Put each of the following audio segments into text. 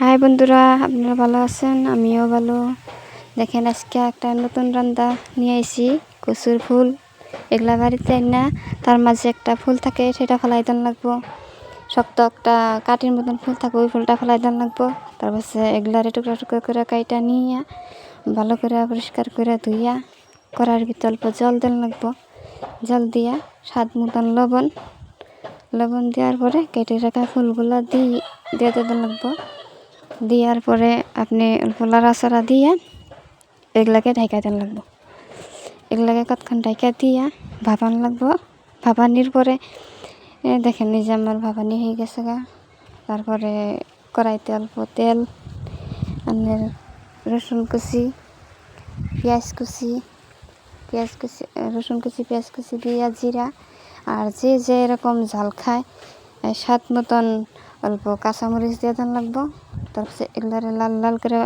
High বন্ধুরা, আপনারা ভালো আছেন? আমিও ভালো। দেখেন, আজকে একটা নতুন রান্না নিয়ে আইছি, কচুর ফুল। এগুলা বাড়িতে না, তার মাঝে একটা ফুল থাকে, সেটা ফেলাই দেন লাগবো। শক্ত একটা কাটির মতন ফুল থাকে, ওই ফুলটা ফেলাই দেন লাগবো। তারপরে এগুলারে টুকরা টুকরা করে কাইটা নিয়ে, ভালো করে পরিষ্কার করে ধুইয়া করার ভিতর অল্প জল দেন লাগবো। জল দিয়া স্বাদ মতন লবণ। লবণ দেওয়ার পরে কেটে রাখা ফুলগুলো দিয়ে দিয়ে দেন লাগবো। দেওয়ার পরে আপনি অল্প লাড়াচাড়া দিয়ে এগুলাকে ঢাকা দেন লাগবো। এগুলাকে কতক্ষণ ঢাকা দিয়া ভাপান লাগবো। ভাপানির পরে দেখেন নিজে আমার ভাপানি হয়ে গেছে গা। তারপরে কড়াইতে অল্প তেল আপনার রসুন কুচি, পেঁয়াজ কুচি পেঁয়াজ কুচি রসুন কুচি, পেঁয়াজ কুচি দিয়া জিরা, আর যে যে এরকম ঝাল খায় স্বাদ মতন অল্প কাঁচামরিচ দিয়ে দেন লাগবো। তারপরে এগুলারে লাল লাল করে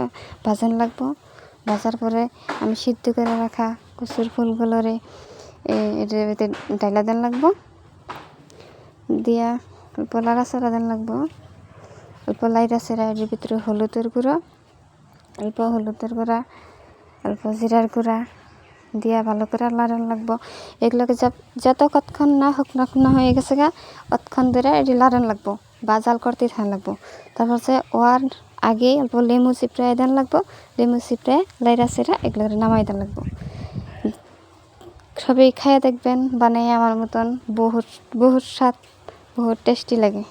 ভাজান লাগবো। ভাজার পরে আমি সিদ্ধ করে রাখা কচুর ফুলগুলোরে এটার ভিতরে ডাইলা দেন লাগবো। দিয়া অল্প লাড়াচাড়া দেন লাগবো। অল্প লাইরা সেরা এর ভিতরে হলুদের গুঁড়ো, অল্প হলুদের গুঁড়া, অল্প জিরার গুঁড়া দিয়া ভালো করে লাড়ান লাগবো। এগুলোকে যত কতক্ষণ না হোক না না হয়ে গেছে গা, অতক্ষণ ধরে এটি লাড়ান লাগবো। বা জাল করতেই থাকা লাগবো। তারপর সে ওয়ার আগে অল্প লেমু চিপড়াই দেন লাগবো লেমু চিপড়ে লাইরা সেরা এগুলো নামাই দেন লাগবো। সবাই খাইয়ে দেখবেন বানাই আমার মতন বহুত বহুত স্বাদ, বহুত টেস্টি লাগে।